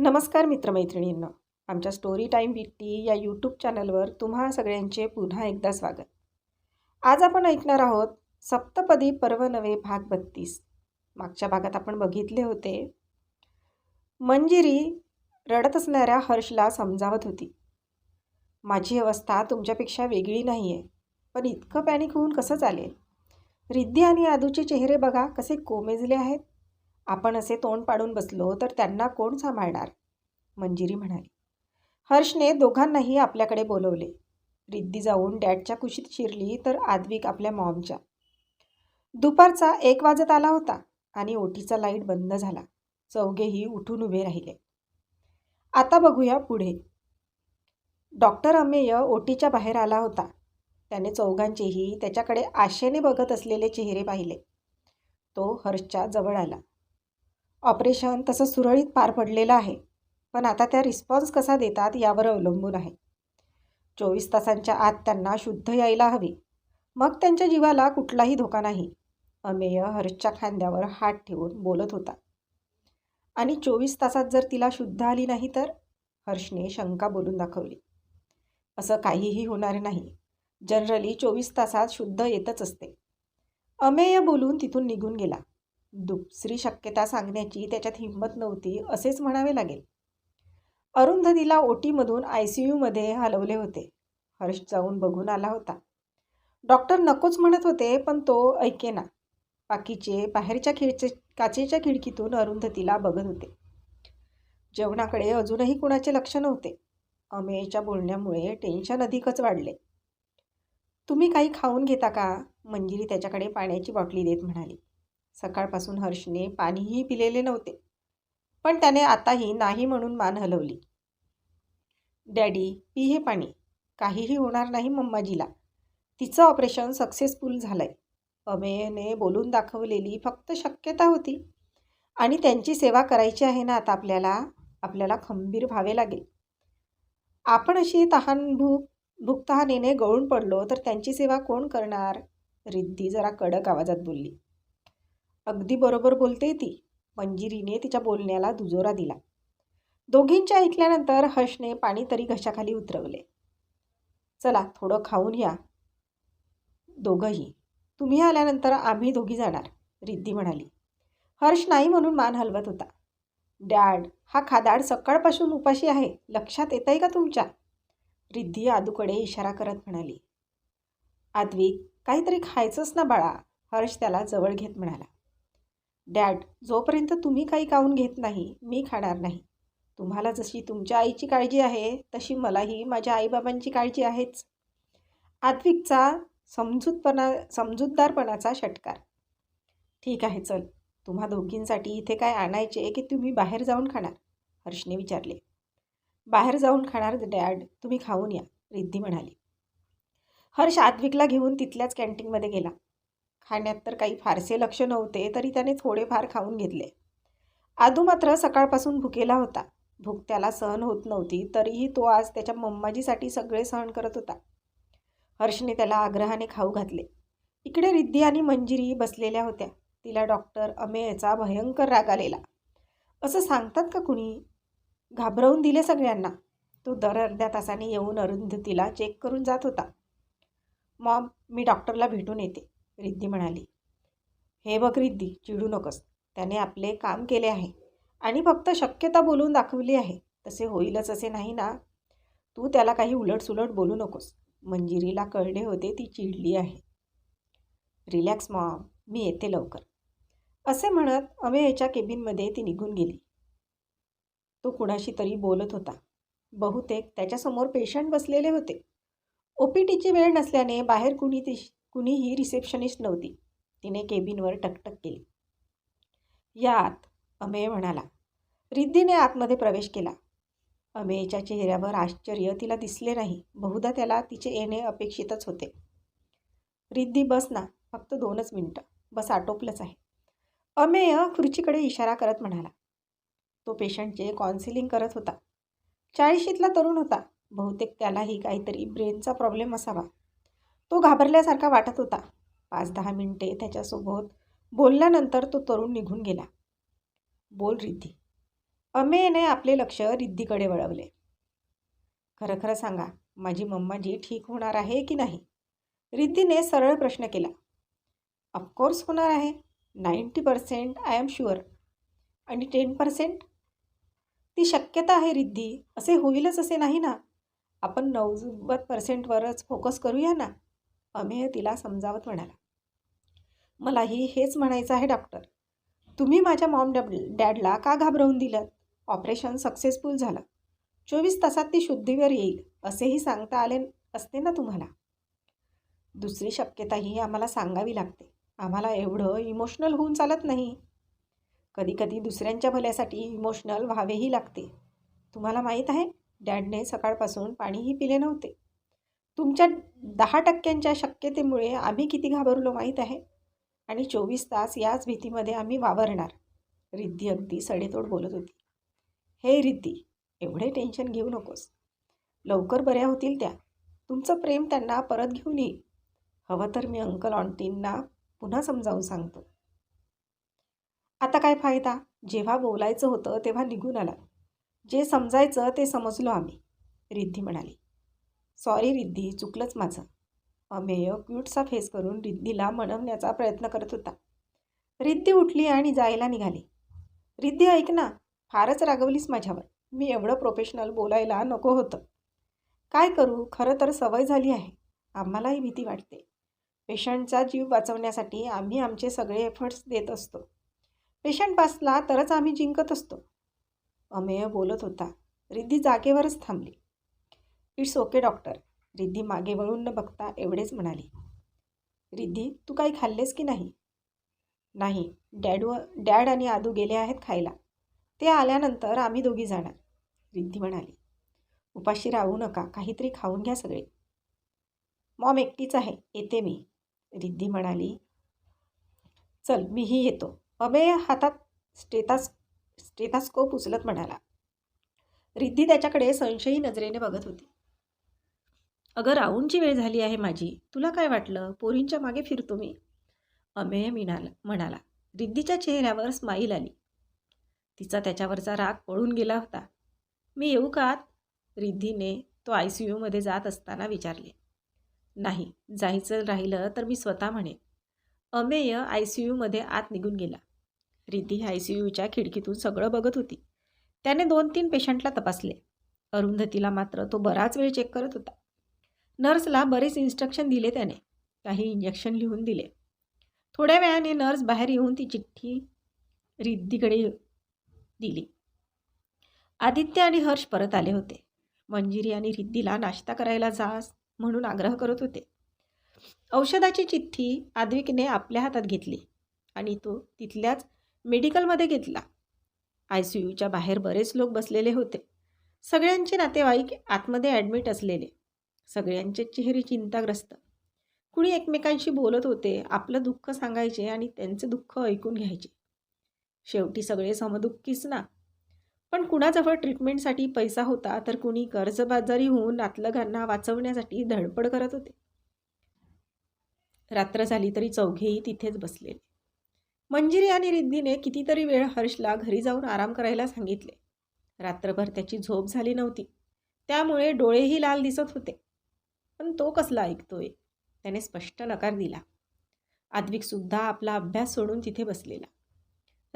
नमस्कार मित्रमैत्रिणींनो. आमच्या स्टोरी टाईम विथ टी या यूट्यूब चॅनलवर तुम्हा सगळ्यांचे पुन्हा एकदा स्वागत. आज आपण ऐकणार आहोत सप्तपदी पर्व नवे भाग बत्तीस. मागच्या भागात आपण बघितले होते. मंजिरी रडत असणाऱ्या हर्षला समजावत होती. माझी अवस्था तुमच्यापेक्षा वेगळी नाही आहे पण इतकं पॅनिक होऊन कसं चालेल? रिद्धी आणि आदूचे चेहरे बघा कसे कोमेजले आहेत. आपण असे तोंड पाडून बसलो तर त्यांना कोण सांभाळणार? मंजिरी म्हणाली. हर्षने दोघांनाही आपल्याकडे बोलवले. रिद्धी जाऊन डॅडच्या कुशीत शिरली तर आद्विक आपल्या मॉमच्या. दुपारचा एक वाजत आला होता आणि ओटीचा लाइट बंद झाला. चौघेही उठून उभे राहिले. आता बघूया पुढे. डॉक्टर अमेय ओटीच्या बाहेर आला होता. त्याने चौघांचेही त्याच्याकडे आशेने बघत असलेले चेहरे पाहिले. तो हर्षच्या जवळ आला. ऑपरेशन तसं सुरळीत पार पडलेलं आहे. पण आता त्या रिस्पॉन्स कसा देतात यावर अवलंबून आहे. चोवीस तासांच्या आत त्यांना शुद्ध यायला हवी. मग त्यांच्या जीवाला कुठलाही धोका नाही. अमेय हर्षच्या खांद्यावर हात ठेवून बोलत होता. आणि चोवीस तासात जर तिला शुद्ध आली नाही तर? हर्षने शंका बोलून दाखवली. असं काहीही होणार नाही. जनरली चोवीस तासात शुद्ध येतच असते. अमेय बोलून तिथून निघून गेला. दुसरी शक्यता सांगण्याची त्याच्यात हिंमत नव्हती असेच म्हणावे लागेल. अरुंधतीला ओटीमधून आय सी यूमध्ये हलवले होते. हर्ष जाऊन बघून आला होता. डॉक्टर नकोच म्हणत होते पण तो ऐकेना. बाकीचे बाहेरच्या खिडचे काचेच्या खिडकीतून अरुंधतीला बघत होते. जेवणाकडे अजूनही कुणाचे लक्ष नव्हते. अमेयच्या बोलण्यामुळे टेन्शन अधिकच वाढले. तुम्ही काही खाऊन घेता का? मंजिरी त्याच्याकडे पाण्याची बाटली देत म्हणाली. सकाळपासून हर्षने पाणीही पिलेले नव्हते. पण त्याने आताही नाही म्हणून मान हलवली. डॅडी पी हे पाणी. काहीही होणार नाही मम्माजीला. तिचं ऑपरेशन सक्सेसफुल झालं आहे अमेयने बोलून दाखवलेली फक्त शक्यता होती. आणि त्यांची सेवा करायची आहे ना आता आपल्याला? आपल्याला खंबीर व्हावे लागेल. आपण अशी तहान भूक भूकतहानेने गळून पडलो तर त्यांची सेवा कोण करणार? रिद्धी जरा कडक आवाजात बोलली. अगदी बरोबर बोलते ती. मंजिरीने तिच्या बोलण्याला दुजोरा दिला. दोघींच्या ऐकल्यानंतर हर्षने पाणी तरी घशाखाली उतरवले. चला थोडं खाऊन या. दोघंही. तुम्ही आल्यानंतर आम्ही दोघी जाणार रिद्धी म्हणाली. हर्ष नाही म्हणून मान हलवत होता. डॅड हा खादाड सकाळपासून उपाशी आहे. लक्षात येत आहे का तुमच्या? रिद्धी आदूकडे इशारा करत म्हणाली. आद्विक काहीतरी खायचंच ना बाळा हर्ष त्याला जवळ घेत म्हणाला. डॅड जोपर्यंत तुम्ही काही खाऊन घेत नाही मी खाणार नाही. तुम्हाला जशी तुमच्या आईची काळजी आहे तशी मलाही माझ्या आईबाबांची काळजी आहेच. आत्विकचा समजूतपणा समजूतदारपणाचा षटकार. ठीक आहे चल. तुम्हा दोघींसाठी इथे काय आणायचे की तुम्ही बाहेर जाऊन खाणार? हर्षने विचारले. बाहेर जाऊन खाणार डॅड. तुम्ही खाऊन या रिद्धी म्हणाली. हर्ष आत्विकला घेऊन तिथल्याच कॅन्टीनमध्ये गेला. खाण्यात तर काही फारसे लक्ष नव्हते तरी त्याने थोडेफार खाऊन घेतले. आदू मात्र सकाळपासून भुकेला होता. भूक त्याला सहन होत नव्हती तरीही तो आज त्याच्या मम्माजीसाठी सगळे सहन करत होता. हर्षने त्याला आग्रहाने खाऊ घातले. इकडे रिद्धी आणि मंजिरी बसलेल्या होत्या. तिला डॉक्टर अमेयचा भयंकर राग आलेला. असं सांगतात का कुणी? घाबरवून दिले सगळ्यांना. तो दर अर्ध्या तासाने येऊन अरुंधतीला चेक करून जात होता. मॉम मी डॉक्टरला भेटून येते. रिद्धी म्हणाली हे बघ रिद्धी चिडू नकोस. त्याने आपले काम केले आहे आणि फक्त शक्यता बोलून दाखवली आहे. तसे होईलच असे नाही ना? तू त्याला काही उलटसुलट बोलू नकोस. मंजिरीला कळले होते ती चिडली आहे. रिलॅक्स मॉम मी येते लवकर. असे म्हणत अमेयच्या केबिनमध्ये ती निघून गेली. तो कुणाशी तरी बोलत होता. बहुतेक त्याच्यासमोर पेशंट बसलेले होते. ओ पी टीची वेळ नसल्याने बाहेर कुणी ती कुणीही रिसेप्शनिस्ट नव्हती. तिने केबिनवर टकटक केली. यात अमेय म्हणाला रिद्धीने आतमध्ये प्रवेश केला अमेयच्या चेहऱ्यावर आश्चर्य तिला दिसले नाही. बहुधा त्याला तिचे येणे अपेक्षितच होते. रिद्धी बस ना फक्त दोनच मिनटं. बस आटोपलंच आहे अमेय खुर्चीकडे इशारा करत म्हणाला. तो पेशंटचे कॉन्सिलिंग करत होता. चाळीशीतला तरुण होता. बहुतेक त्यालाही काहीतरी ब्रेनचा प्रॉब्लेम असावा. तो घाबरल्यासारखा वाटत होता. पाच दहा मिनिटे त्याच्यासोबत बोलल्यानंतर तो तरुण निघून गेला. बोल रिद्धी. अमेयने आपले लक्ष रिद्धीकडे वळवले. खरं खरं सांगा माझी मम्माजी ठीक होणार आहे की नाही? रिद्धीने सरळ प्रश्न केला. ऑफकोर्स होणार आहे. Ninety percent I am sure. आणि टेन पर्सेंट? ती शक्यता आहे रिद्धी असे होईलच असे नाही ना? आपण नव्वद पर्सेंटवरच फोकस करूया ना? अमेय तिला समजावत म्हणाला. मलाही हेच म्हणायचं आहे डॉक्टर. तुम्ही माझ्या मॉम डॅब डॅडला का घाबरवून दिलं ऑपरेशन सक्सेसफुल झालं. चोवीस तासात ती शुद्धीवर येईल असेही सांगता आले असते ना तुम्हाला? दुसरी शक्यताही आम्हाला सांगावी लागते. आम्हाला एवढं इमोशनल होऊन चालत नाही. कधीकधी दुसऱ्यांच्या भल्यासाठी इमोशनल व्हावेही लागते. तुम्हाला माहीत आहे डॅडने सकाळपासून पाणीही पिले नव्हते. तुमच्या दहा टक्क्यांच्या शक्यतेमुळे आम्ही किती घाबरलो माहीत आहे? आणि चोवीस तास याच भीतीमध्ये आम्ही वावरणार रिद्धी अगदी सडेतोड बोलत होती. हे रिद्धी एवढे टेन्शन घेऊ नकोस. लवकर बऱ्या होतील त्या. तुमचं प्रेम त्यांना परत घेऊन येईल. हवं तर मी अंकल ऑन्टींना पुन्हा समजावून सांगतो. आता काय फायदा? जेव्हा बोलायचं होतं तेव्हा निघून आला. जे समजायचं ते समजलो आम्ही रिद्धी म्हणाली. सॉरी रिद्धी चुकलंच माझं. अमेय क्यूटचा फेस करून रिद्धीला मनवण्याचा प्रयत्न करत होता. रिद्धी उठली आणि जायला निघाली. रिद्धी ऐक ना फारच रागवलीस माझ्यावर. मी एवढं प्रोफेशनल बोलायला नको होतं. काय करू? खरं तर सवय झाली आहे. आम्हालाही भीती वाटते. पेशंटचा जीव वाचवण्यासाठी आम्ही आमचे सगळे एफर्ट्स देत असतो. पेशंट बसला तरच आम्ही जिंकत असतो. अमेय बोलत होता. रिद्धी जागेवरच थांबली. It's okay doctor. रिद्धी मागे वळून न बघता एवढेच म्हणाली. रिद्धी तू काही खाल्लेस की नाही? नाही. डॅड व डॅड आणि आदू गेले आहेत खायला. ते आल्यानंतर आम्ही दोघी जाणार रिद्धी म्हणाली. उपाशी राहू नका काहीतरी खाऊन घ्या सगळे. मॉम एकटीच आहे येते मी रिद्धी म्हणाली. चल मीही येतो. अभय हातात स्टेतास स्टेथास्कोप उचलत म्हणाला. रिद्धी त्याच्याकडे संशयी नजरेने बघत होती. अगं राऊंडची वेळ झाली आहे माझी. तुला काय वाटलं? पोरींच्या मागे फिरतो मी. अमेय मिणाला म्हणाला. रिद्धीच्या चेहऱ्यावर स्माईल आली. तिचा त्याच्यावरचा राग पळून गेला होता. मी येऊ का रिद्धीने तो आय सी यूमध्ये जात असताना विचारले. नाही जायचं राहिलं तर मी स्वतः म्हणेन. अमेय आय सी यूमध्ये आत निघून गेला. रिद्धी आय सी यूच्या खिडकीतून सगळं बघत होती. त्याने दोन तीन पेशंटला तपासले. अरुंधतीला मात्र तो बराच वेळ चेक करत होता. नर्सला बरेच इन्स्ट्रक्शन दिले त्याने. काही इंजेक्शन लिहून दिले. थोड्या वेळाने नर्स बाहेर येऊन ती चिठ्ठी रिद्धीकडे दिली. आदित्य आणि हर्ष परत आले होते. मंजिरी आणि रिद्धीला नाश्ता करायला जास म्हणून आग्रह करत होते. औषधाची चिठ्ठी आद्विकने आपल्या हातात घेतली आणि तो तिथल्याच मेडिकलमध्ये घेतला. आय सी यूच्या बाहेर बरेच लोक बसलेले होते. सगळ्यांचे नातेवाईक आतमध्ये ॲडमिट असलेले. सगळ्यांचे चेहरे चिंताग्रस्त. कुणी एकमेकांशी बोलत होते आपलं दुःख सांगायचे आणि त्यांचे दुःख ऐकून घ्यायचे. शेवटी सगळे समदुःखीच ना? पण कुणाजवळ ट्रीटमेंटसाठी पैसा होता तर कुणी कर्जबाजारी होऊन नातलगांना वाचवण्यासाठी धडपड करत होते. रात्र झाली तरी चौघेही तिथेच बसलेले. मंजिरी आणि रिद्धीने कितीतरी वेळ हर्षला घरी जाऊन आराम करायला सांगितले. रात्रभर त्याची झोप झाली नव्हती. त्यामुळे डोळेही लाल दिसत होते. पण तो कसला ऐकतोय? त्याने स्पष्ट नकार दिला. आद्विकसुद्धा आपला अभ्यास सोडून तिथे बसलेला.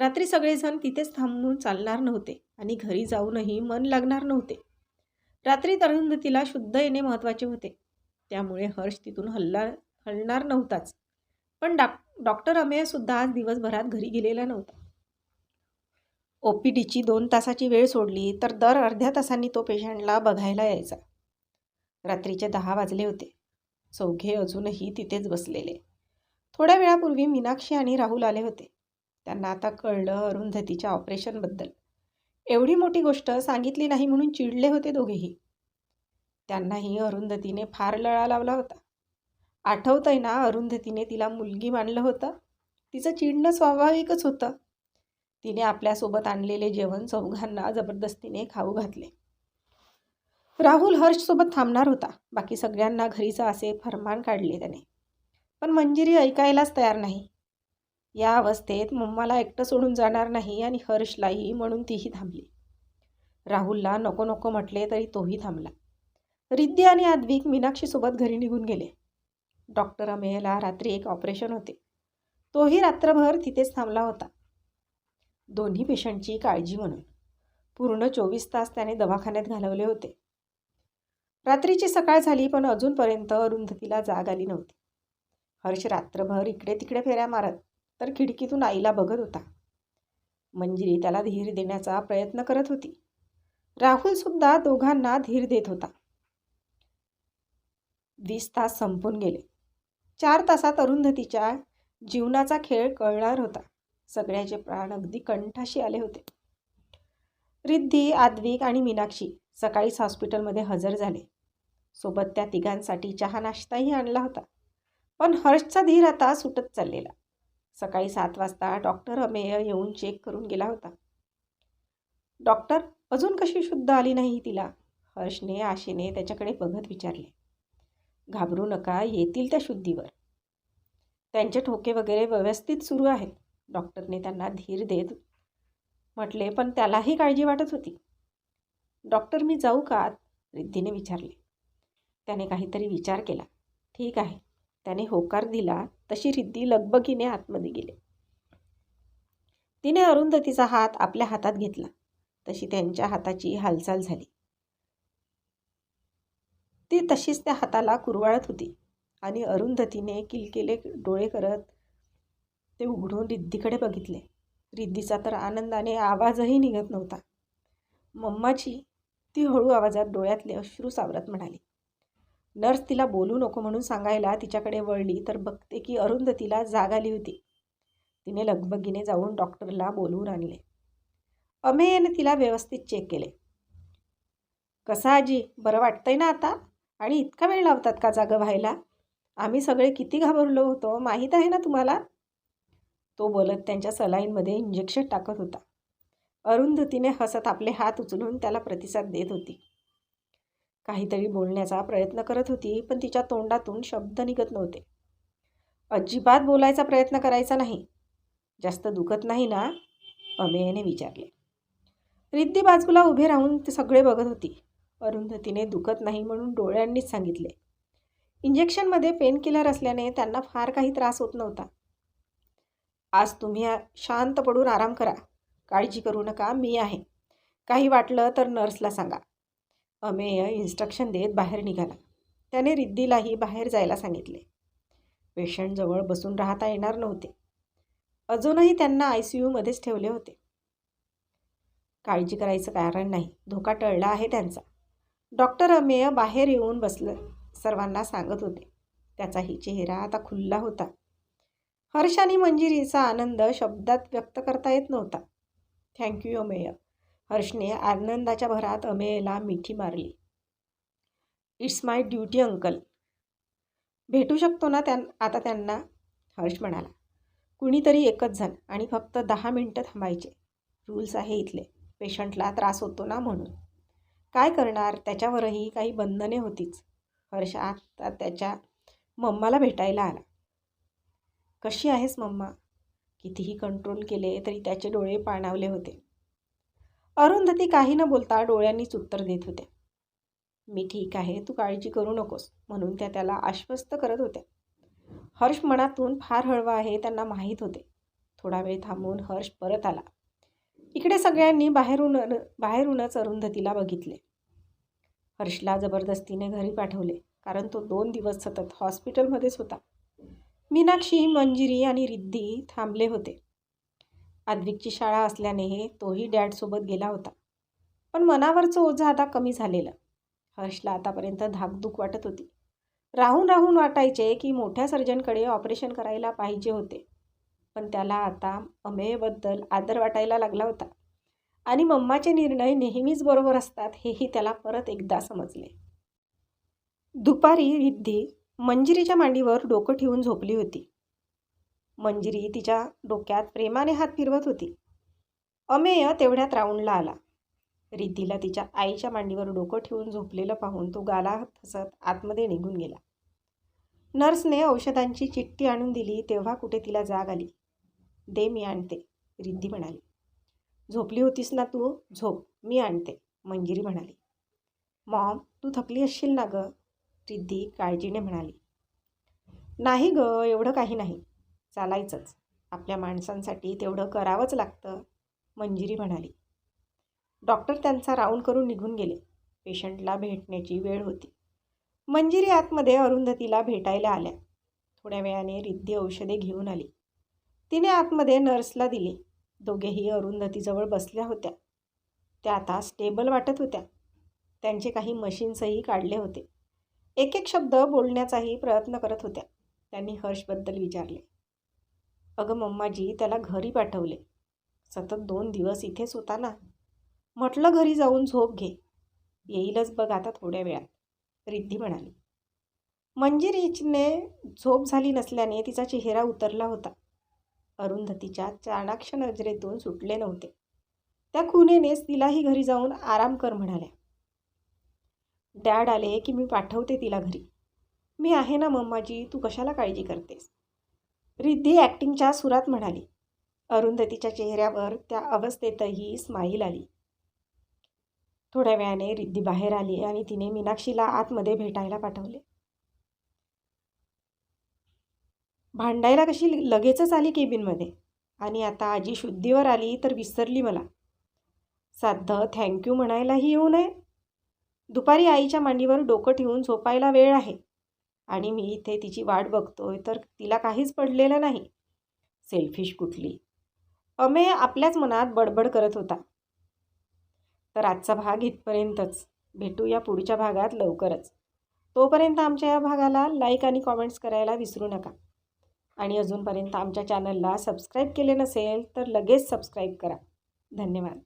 रात्री सगळेजण तिथेच थांबून चालणार नव्हते आणि घरी जाऊनही मन लागणार नव्हते. रात्री तरुणतीला शुद्ध येणे महत्त्वाचे होते. त्यामुळे हर्ष तिथून हल्ला हलणार नव्हताच. पण डॉ डॉक्टर अमेयसुद्धा आज दिवसभरात घरी गेलेला नव्हता. ओ पी डीची दोन तासाची वेळ सोडली तर दर अर्ध्या तासांनी तो पेशंटला बघायला यायचा. रात्रीचे दहा वाजले होते. चौघे अजूनही तिथेच बसलेले. थोड्या वेळापूर्वी मीनाक्षी आणि राहुल आले होते. त्यांना आता कळलं अरुंधतीच्या ऑपरेशनबद्दल. एवढी मोठी गोष्ट सांगितली नाही म्हणून चिडले होते दोघेही. त्यांनाही अरुंधतीने फार लळा लावला होता. आठवतंय ना अरुंधतीने तिला मुलगी मानलं होतं. तिचं चिडणं स्वाभाविकच होतं. तिने आपल्यासोबत आणलेले जेवण चौघांना जबरदस्तीने खाऊ घातले. राहुल हर्षसोबत थांबणार होता. बाकी सगळ्यांना घरीचा असे फरमान काढले त्याने. पण मंजिरी ऐकायलाच तयार नाही. या अवस्थेत मम्माला एकटं सोडून जाणार नाही आणि हर्षलाही म्हणून तीही थांबली. राहुलला नको नको म्हटले तरी तोही थांबला. रिद्धी आणि आद्विक मीनाक्षीसोबत घरी निघून गेले. डॉक्टर अमेयला रात्री एक ऑपरेशन होते. तोही रात्रभर तिथेच थांबला होता. दोन्ही पेशंटची काळजी म्हणून. पूर्ण चोवीस तास त्याने दवाखान्यात घालवले होते. रात्रीची सकाळ झाली पण अजूनपर्यंत अरुंधतीला जाग आली नव्हती. हर्ष रात्रभर इकडे तिकडे फेऱ्या मारत तर खिडकीतून आईला बघत होता. मंजिरी त्याला धीर देण्याचा प्रयत्न करत होती. राहुलसुद्धा दोघांना धीर देत होता. वीस तास संपून गेले. चार तासात अरुंधतीच्या जीवनाचा खेळ कळणार होता. सगळ्याचे प्राण अगदी कंठाशी आले होते. रिद्धी आद्विक आणि मीनाक्षी सकाळीच हॉस्पिटलमध्ये हजर झाले. सोबत त्या तिघांसाठी चहा नाश्ताही आणला होता. पण हर्षचा धीर आता सुटत चाललेला. सकाळी सात वाजता डॉक्टर अमेय येऊन चेक करून गेला होता. डॉक्टर अजून कशी शुद्ध आली नाही तिला? हर्षने आशेने त्याच्याकडे बघत विचारले. घाबरू नका येतील त्या शुद्धीवर. त्यांचे ठोके वगैरे व्यवस्थित सुरू आहेत. डॉक्टरने त्यांना धीर देत म्हटले पण त्यालाही काळजी वाटत होती. डॉक्टर मी जाऊ का? रिद्धीने विचारले. त्याने काहीतरी विचार केला. ठीक आहे. त्याने होकार दिला तशी रिद्धी लगबगीने आतमध्ये गेले. तिने अरुंधतीचा हात आपल्या हातात घेतला. तशी त्यांच्या हाताची हालचाल झाली. ती तशीच त्या हाताला कुरवाळत होती आणि अरुंधतीने किलकिले डोळे करत ते उघडून रिद्धीकडे बघितले. रिद्धीचा तर आनंदाने आवाजही निघत नव्हता. मम्माची ती हळू आवाजात डोळ्यातले अश्रू सावरत म्हणाली नर्स तिला बोलू नको म्हणून सांगायला तिच्याकडे वळली तर बघते की अरुंधतीला जाग आली होती. तिने लगबगीने जाऊन डॉक्टरला बोलवून आणले. अमेयने तिला व्यवस्थित चेक केले. कसा आजी बरं वाटतंय ना आता? आणि इतका वेळ लावतात का जागं व्हायला? आम्ही सगळे किती घाबरलो होतो माहीत आहे ना तुम्हाला? तो बोलत त्यांच्या सलाईनमध्ये इंजेक्शन टाकत होता. अरुंधतीने हसत आपले हात उचलून त्याला प्रतिसाद देत होती. काहीतरी बोलण्याचा प्रयत्न करत होती पण तिच्या तोंडातून शब्द निघत नव्हते. अजिबात बोलायचा प्रयत्न करायचा नाही. जास्त दुखत नाही ना? अमेयने विचारले. रिद्धी बाजूला उभे राहून ते सगळे बघत होती. अरुंधतीने दुखत नाही म्हणून डोळ्यांनीच सांगितले. इंजेक्शनमध्ये पेनकिलर असल्याने त्यांना फार काही त्रास होत नव्हता. आज तुम्ही शांत पडून आराम करा. काळजी करू नका. मी आहे. काही वाटलं तर नर्सला सांगा. अमेय इन्स्ट्रक्शन देत बाहेर निघाला. त्याने रिद्धीलाही बाहेर जायला सांगितले. पेशंटजवळ बसून राहता येणार नव्हते. अजूनही त्यांना आय सी यूमध्येच ठेवले होते. काळजी करायचं कारण नाही. धोका टळला आहे त्यांचा. डॉक्टर अमेय बाहेर येऊन बसलं. सर्वांना सांगत होते. त्याचाही चेहरा आता खुल्ला होता. हर्ष आणि मंजिरीचा आनंद शब्दात व्यक्त करता येत नव्हता. थँक्यू अमेय. हर्षने आनंदाच्या भरात अमेयला मिठी मारली. It's my duty uncle. भेटू शकतो ना त्यां आता त्यांना हर्ष म्हणाला. कुणीतरी एकच जण आणि फक्त दहा मिनटं थांबायचे. रूल्स आहे इथले. पेशंटला त्रास होतो ना म्हणून. काय करणार? त्याच्यावरही काही बंधने होतीच. हर्ष आता त्याच्या मम्माला भेटायला आला. कशी आहेस मम्मा? कितीही कंट्रोल केले तरी त्याचे डोळे पाणावले होते. अरुंधती काही न बोलता डोळ्यांनीच उत्तर देत होत्या. मी ठीक आहे तू काळजी करू नकोस म्हणून त्या त्याला आश्वस्त करत होत्या. हर्ष मनातून फार हळवा आहे त्यांना माहीत होते. थोडा वेळ थांबून हर्ष परत आला. इकडे सगळ्यांनी बाहेरून बाहेरूनच अरुंधतीला बघितले. हर्षला जबरदस्तीने घरी पाठवले कारण तो दोन दिवस सतत हॉस्पिटलमध्येच होता. मीनाक्षी मंजिरी आणि रिद्धी थांबले होते. आद्विकची शाळा असल्याने तोही डॅडसोबत गेला होता. पण मनावरचं ओझं आता कमी झालेलं. हर्षला आतापर्यंत धाकधूक वाटत होती. राहून राहून वाटायचे की मोठ्या सर्जनकडे ऑपरेशन करायला पाहिजे होते. पण त्याला आता अमेयबद्दल आदर वाटायला लागला होता. आणि मम्माचे निर्णय नेहमीच बरोबर असतात हेही त्याला परत एकदा समजले. दुपारी रिद्धी मंजिरीच्या मांडीवर डोकं ठेवून झोपली होती. मंजिरी तिच्या डोक्यात प्रेमाने हात फिरवत होती. अमेय तेवढ्यात राऊंडला आला. रिद्धीला तिच्या आईच्या मांडीवर डोकं ठेवून झोपलेलं पाहून तो गाला हसत आतमध्ये निघून गेला. नर्सने औषधांची चिठ्ठी आणून दिली तेव्हा कुठे तिला जाग आली. दे मी आणते रिद्धी म्हणाली. झोपली होतीस ना तू? झोप मी आणते मंजिरी म्हणाली. मॉम तू थकली असशील ना गं? रिद्धी काळजीने म्हणाली. नाही गं एवढं काही नाही. चालायचंच. आपल्या माणसांसाठी तेवढं करावंच लागतं मंजिरी म्हणाली. डॉक्टर त्यांचा राऊंड करून निघून गेले. पेशंटला भेटण्याची वेळ होती. मंजिरी आतमध्ये अरुंधतीला भेटायला आल्या. थोड्या वेळाने रिद्धी औषधे घेऊन आली. तिने आतमध्ये नर्सला दिली. दोघेही अरुंधतीजवळ बसल्या होत्या. त्या आता स्टेबल वाटत होत्या. त्यांचे काही मशीन्सही काढले होते. एक एक शब्द बोलण्याचाही प्रयत्न करत होत्या. त्यांनी हर्षबद्दल विचारले. अगं मम्माजी त्याला घरी पाठवले. सतत दोन दिवस इथेच होता ना म्हटलं घरी जाऊन झोप घे. येईलच बघ आता थोड्या वेळात रिद्धी म्हणाली. म्हणजे मंजिरीने झोप झाली नसल्याने तिचा चेहरा उतरला होता. अरुंधतीच्या चाणाक्ष नजरेतून सुटले नव्हते. त्या खुनेनेच तिलाही घरी जाऊन आराम कर म्हणाल्या. डॅड आले की मी पाठवते तिला घरी. मी आहे ना मम्माजी तू कशाला काळजी करतेस? रिद्धी ॲक्टिंगच्या सुरात म्हणाली. अरुंधतीच्या चेहऱ्यावर त्या अवस्थेतही स्माईल आली. थोड्या वेळाने रिद्धी बाहेर आली आणि तिने मीनाक्षीला आतमध्ये भेटायला पाठवले. भांडायला कशी लगेचच आली केबिनमध्ये? आणि आता आजी शुद्धीवर आली तर विसरली मला. साधं थँक्यू म्हणायलाही येऊ नये. दुपारी आईच्या मांडीवर डोकं ठेवून झोपायला वेळ आहे. आणि मी इथे तिची वाट बघतोय तर तिला काहीच पडलेलं नाही. सेल्फिश कुठली? अमे आपल्याच मनात बडबड करत होता. तर आजचा भाग इथपर्यंतच. भेटू या पुढच्या भागात लवकरच. तोपर्यंत आमच्या या भागाला लाईक आणि कॉमेंट्स करायला विसरू नका. आणि अजूनपर्यंत आमच्या चॅनलला सबस्क्राईब केले नसेल तर लगेच सबस्क्राईब करा. धन्यवाद.